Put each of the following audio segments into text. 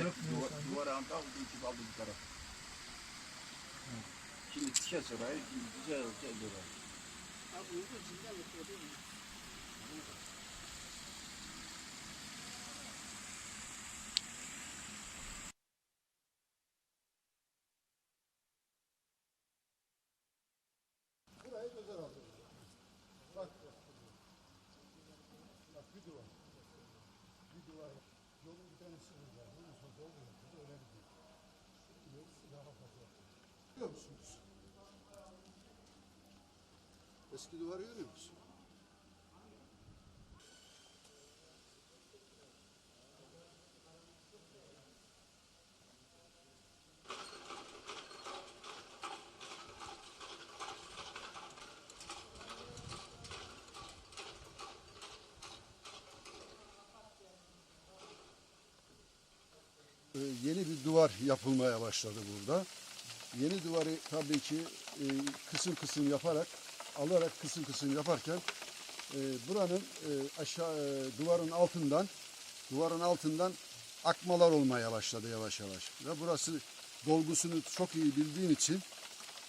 Duvar, duvara anta aldı iki aldı bir taraf. Şimdi dikeceğiz orayı. Şimdi güzel güzel orayı. Abi yapıyor mi? Burayı gözer aldı. Bak. Bak bir duvar. Bir duvar. Yolun bir tanesi burada. Yaptı. Öyle gidiyor. İlerisi daha fazla. Görüyor musunuz? Eski duvarı görüyor musun? Yeni bir duvar yapılmaya başladı burada. Yeni duvarı tabii ki e, kısım kısım yaparak, alarak kısım kısım yaparken e, buranın e, aşağı e, duvarın altından duvarın altından akmalar olmaya başladı yavaş yavaş. Ve burası dolgusunu çok iyi bildiğim için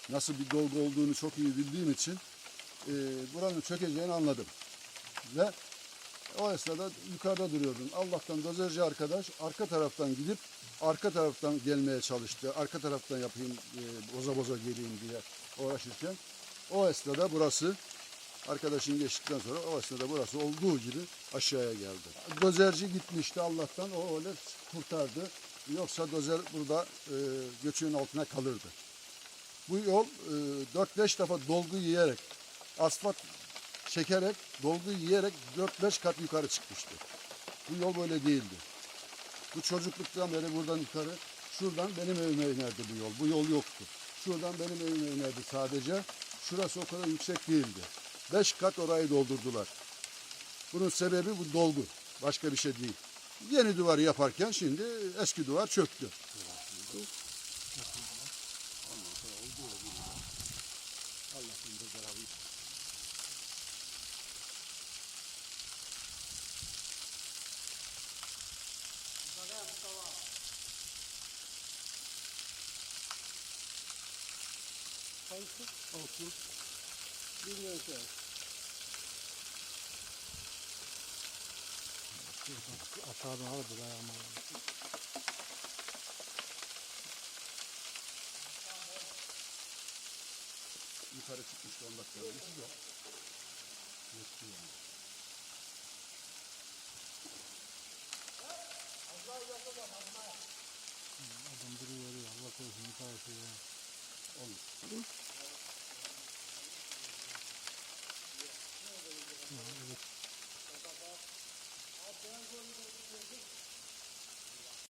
nasıl bir dolgu olduğunu çok iyi bildiğim için e, buranın çökeceğini anladım. Ve o esnada yukarıda duruyordum. Allah'tan dozerci arkadaş arka taraftan gidip arka taraftan gelmeye çalıştı. Arka taraftan yapayım, e, boza boza geleyim diye uğraşırken o esnada burası arkadaşın geçtikten sonra o esnada burası olduğu gibi aşağıya geldi. Dozerci gitmişti Allah'tan o öyle kurtardı. Yoksa dozer burada e, göçüğün altına kalırdı. Bu yol e, 4-5 defa dolgu yiyerek asfalt çekerek, dolgu yiyerek 4-5 kat yukarı çıkmıştı. Bu yol böyle değildi. Bu çocukluktan beri buradan yukarı, şuradan benim evime inerdi bu yol. Bu yol yoktu. Şuradan benim evime inerdi sadece. Şurası o kadar yüksek değildi. 5 kat orayı doldurdular. Bunun sebebi bu dolgu. Başka bir şey değil. Yeni duvarı yaparken şimdi eski duvar çöktü. Hangisi? Olsun. Bilmiyorum ki. Aşağıdan alırdı bayağı ama. Yukarı çıkmıştı 10 dakika önce. Yok. Yoktu yani. Adam duruyor ya. Allah korusun yukarısı ya. Olur.